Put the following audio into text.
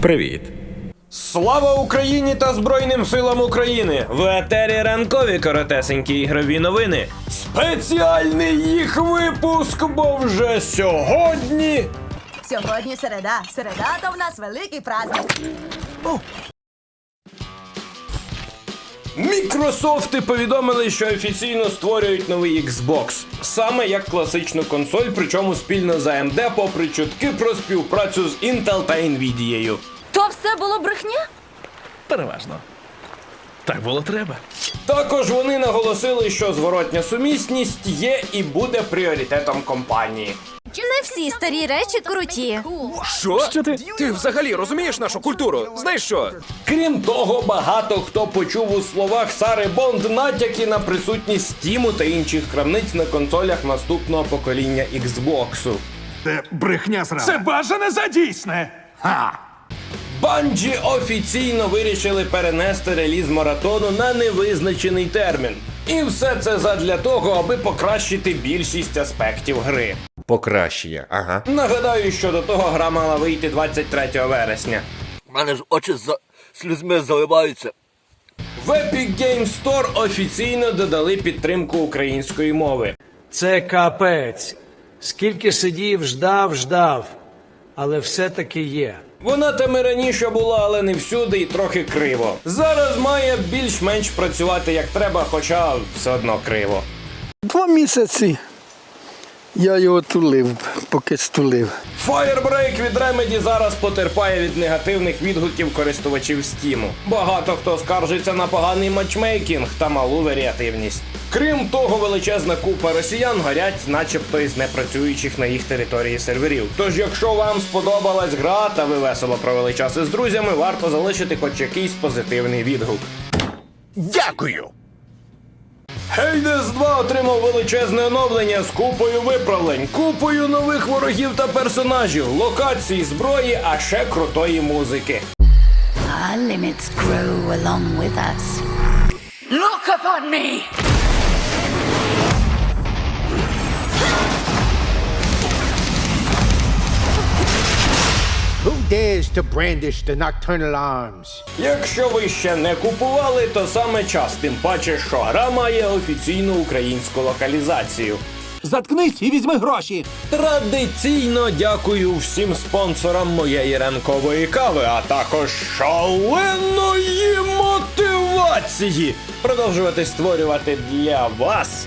Привіт. Слава Україні та Збройним силам України! В етері ранкові коротесенькі ігрові новини. Спеціальний їх випуск, бо вже сьогодні. Сьогодні середа. Середа то в нас великий праздник. Мікрософти повідомили, що офіційно створюють новий Xbox. Саме як класичну консоль, причому спільно з AMD, попри чутки про співпрацю з Intel та Nvidia. То все було брехня? Переважно. Так було треба. Також вони наголосили, що зворотня сумісність є і буде пріоритетом компанії. Не всі старі речі круті. Що? Що ти? Ти взагалі розумієш нашу культуру? Знаєш що? Крім того, багато хто почув у словах Сари Бонд натяки на присутність Стіму та інших крамниць на консолях наступного покоління Xbox. Це брехня сразу. Це бажане за дійсне. Банджі офіційно вирішили перенести реліз маратону на невизначений термін. І все це задля того, аби покращити більшість аспектів гри. Покращення, ага. Нагадаю, що до того гра мала вийти 23 вересня. У мене ж очі за слізьми заливаються. В Epic Games Store офіційно додали підтримку української мови. Це капець. Скільки сидів, ждав, ждав, але все-таки є. Вона там і раніше була, але не всюди і трохи криво. Зараз має більш-менш працювати як треба, хоча все одно криво. Два місяці я його тулив, поки стулив. Firebreak від Remedy зараз потерпає від негативних відгуків користувачів Steam. Багато хто скаржиться на поганий матчмейкінг та малу варіативність. Крім того, величезна купа росіян горять, начебто із непрацюючих на їх території серверів. Тож, якщо вам сподобалась гра та ви весело провели час із друзями, варто залишити хоч якийсь позитивний відгук. Дякую. Hades 2 отримав величезне оновлення з купою виправлень, купою нових ворогів та персонажів, локацій, зброї, а ще крутої музики. Our limits grow along with us. Look upon me! Dares to brandish the nocturnal arms? Якщо ви ще не купували, то саме час, тим паче, що гра має офіційну українську локалізацію. Заткнись і візьми гроші. Традиційно дякую всім спонсорам моєї ранкової кави, а також шаленої мотивації продовжувати створювати для вас